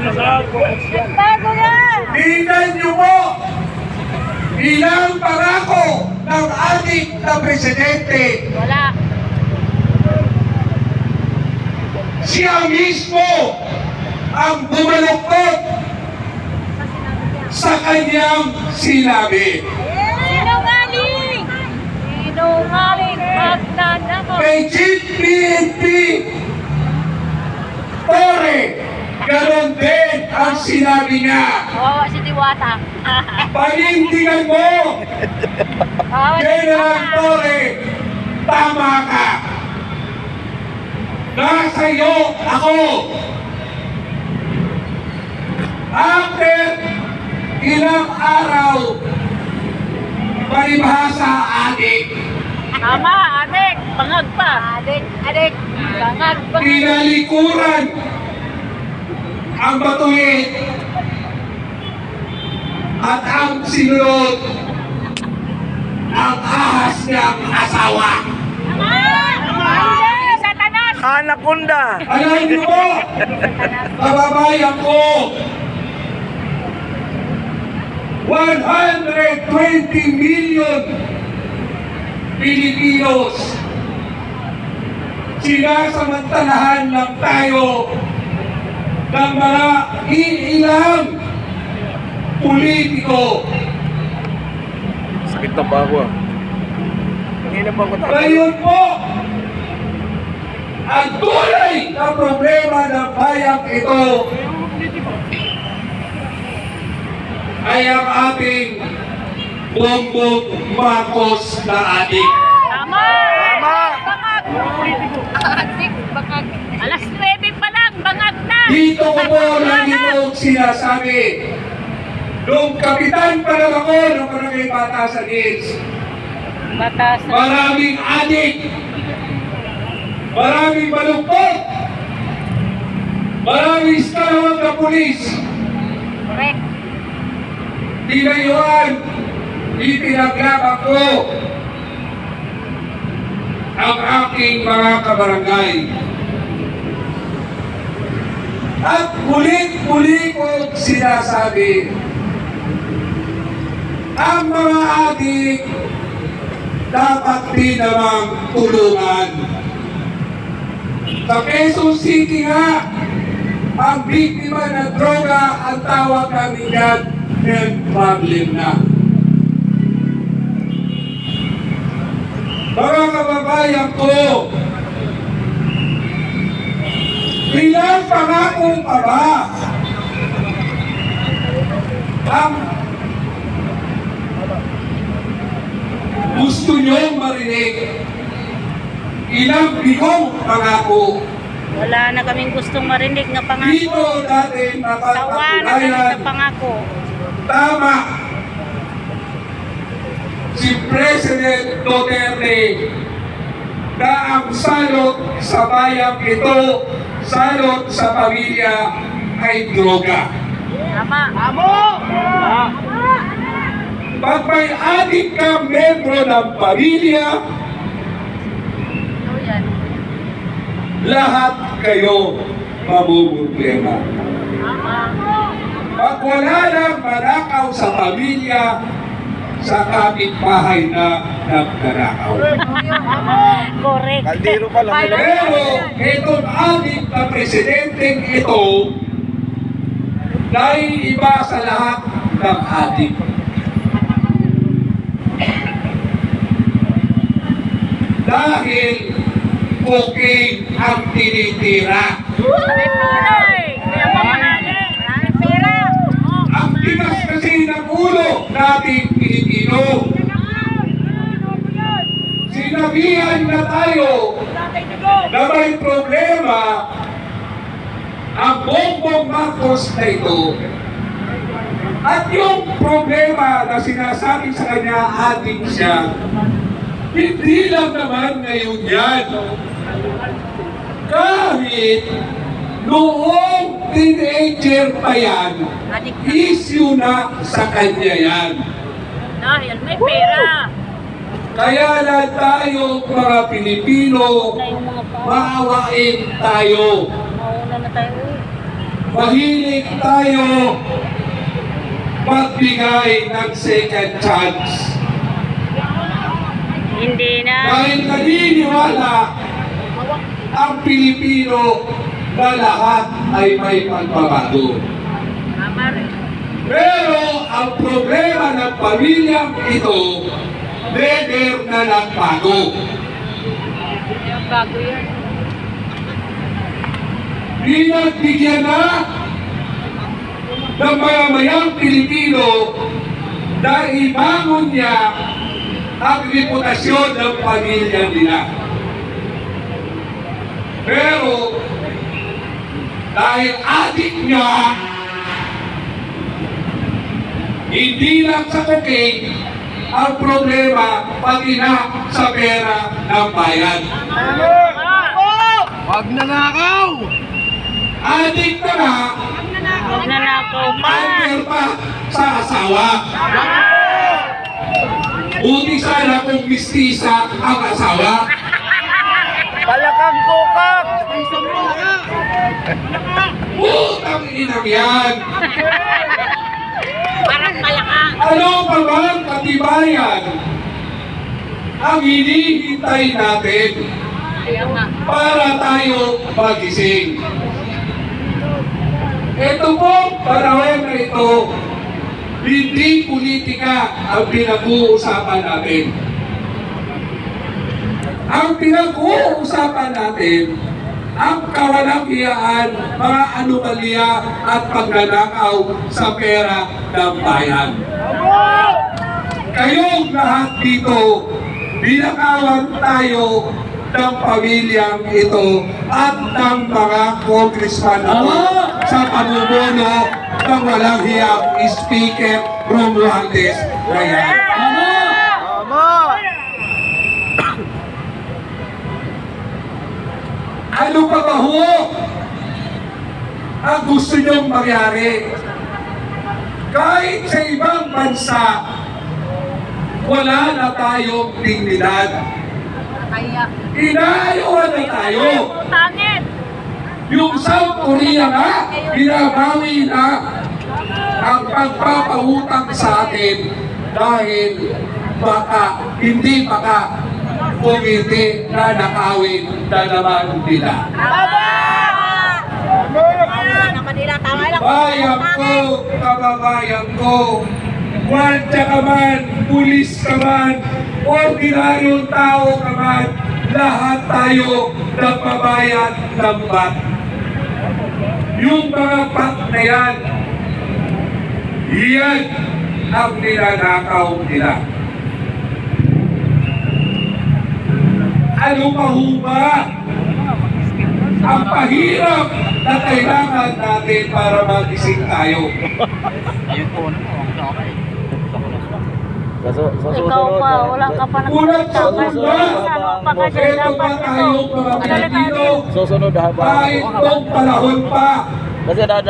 Nagbago na! Tingnan niyo po, ilang parako ng ating na presidente, Wala. siya mismo ang bumaluktot sa kanyang sinabi. Sinungaling! Sinungaling! Magnanakaw! Kay Chief PNP Torre, ganon din ang sinabi niya. Kawawa si Diwata. Panindigan mo, si General. Torre, tama ka. Nasa iyo ako. After ilang araw, palibhasa adik, Tama, adik. Bangag pa. Adik, adik. Bangag, bangag. tinalikuran ang batuin at ang sinunod ang ahas niyang asawa. Anaconda! Alam niyo po, kababayan ko, 120 million Pilipinos sinasamantalahan lang tayo ng mga iilang politiko. Sakit na ba ako ah? Hindi na ba ako tapos? Ngayon po, ang tunay na problema ng bayang ito ay ang ating Bongbong Marcos na adik. Tama! Tama! Bangag! Adik, bangag. Alas 9 pa lang, bangag na! Dito ko po nalinoog sinasabi. Nung kapitan pa lang ako ng Barangay Batasan Hills, Batas maraming adik, maraming malungkot, maraming skalawag na pulis, Correct. Tinayuan, ipinaglaban ko ang aking mga kabarangay. At mulit-muli ko sinasabi, ang mga adik dapat din namang tulungan. Sa Quezon City nga, ang biktima ng droga ang tawag namin yan health problem na. Mga kababayan ko, ilang pangako pa ba ang gusto niyong marinig? Ilang bigong pangako Wala na kaming gustong marinig nga pangako. dito natin Sawa na kami sa mapapatunayan pangako. tama si President Duterte na ang salot sa bayang ito, salot sa pamilya ay droga. Tama. Tamo! Pag may adik ka membro ng pamilya, lahat kayo mamumroblema. Pag wala nang manakaw sa pamilya, sa kapitbahay na nagkanakaw. Correct. Kaldero pa lang. Pero itong ating na presidenteng ito, naiiba sa lahat ng ating. Dahil cocaine ang tinitira. Ang tigas kasi ng ulo nating Pilipino. Sinabihan na tayo na may problema ang Bongbong Marcos na ito. At yung problema na sinasabi sa kanya ating siya, hindi lang naman ngayon yan. Kahit noong teenager pa yan, issue na sa kanya yan. Dahil may pera. Kaya lang tayo mga Pilipino, maawain tayo. Mauna na tayo. mahilig tayo magbigay ng second chance. Hindi na. Dahil naniniwala ang Pilipino na lahat ay may pagbabago. Tama rin. Pero ang ng pamilyang ito, never na. Yung bago yan. Pinagbigyan na ng mayamayang Pilipino na ibangon niya ang reputasyon ng pamilya nila. Pero dahil adik niya, hindi lang sa cocaine, ang problema pati na sa pera ng bayan. Wag na nakaw! Adik na na nakaw pa. Under pa sa asawa. Buti sana kung mistisa ang asawa. Palakang kokak! Putang inang yan. Parang malakang. Ano pa bang katibayan ang hinihintay natin para tayo magising? Ito po, panahon na ito, hindi politika ang pinag-uusapan natin. Ang pinag-uusapan natin, ang kawalang-iyaan, mga anomalya at pagnanakaw sa pera ng bayan. Kayong lahat dito, binakawan tayo ng pamilyang ito at ng mga congressman ito sa pamumuno ng walang hiyang Speaker Romualdez Rayhan. Tama! Ano pa ba ho ang gusto niyong mangyari? Kahit sa ibang bansa, wala na tayong dignidad. Inaayawan na tayo. Yung South Korea nga, binabawi na ang pagpapautang sa atin dahil baka, hindi baka kumiti na nakawin na naman nila. Bayan ko, kababayan ko, waldya ka man, pulis ka man, ordinaryong tao ka man, lahat tayo nagbabayad ng bat. Yung mga bat na yan, yan ang ninanakaw nila. Ano pa ho ba ang pahirap na kailangan natin para magising tayo? Sa, su- sa Ikaw susunod pa, na- wala ka pa sa nagsasabi. ba? Ano pa ka dyan dapat pa tayo mga ito? Susunod na haba. kahit noong panahon pa, Kasi dadali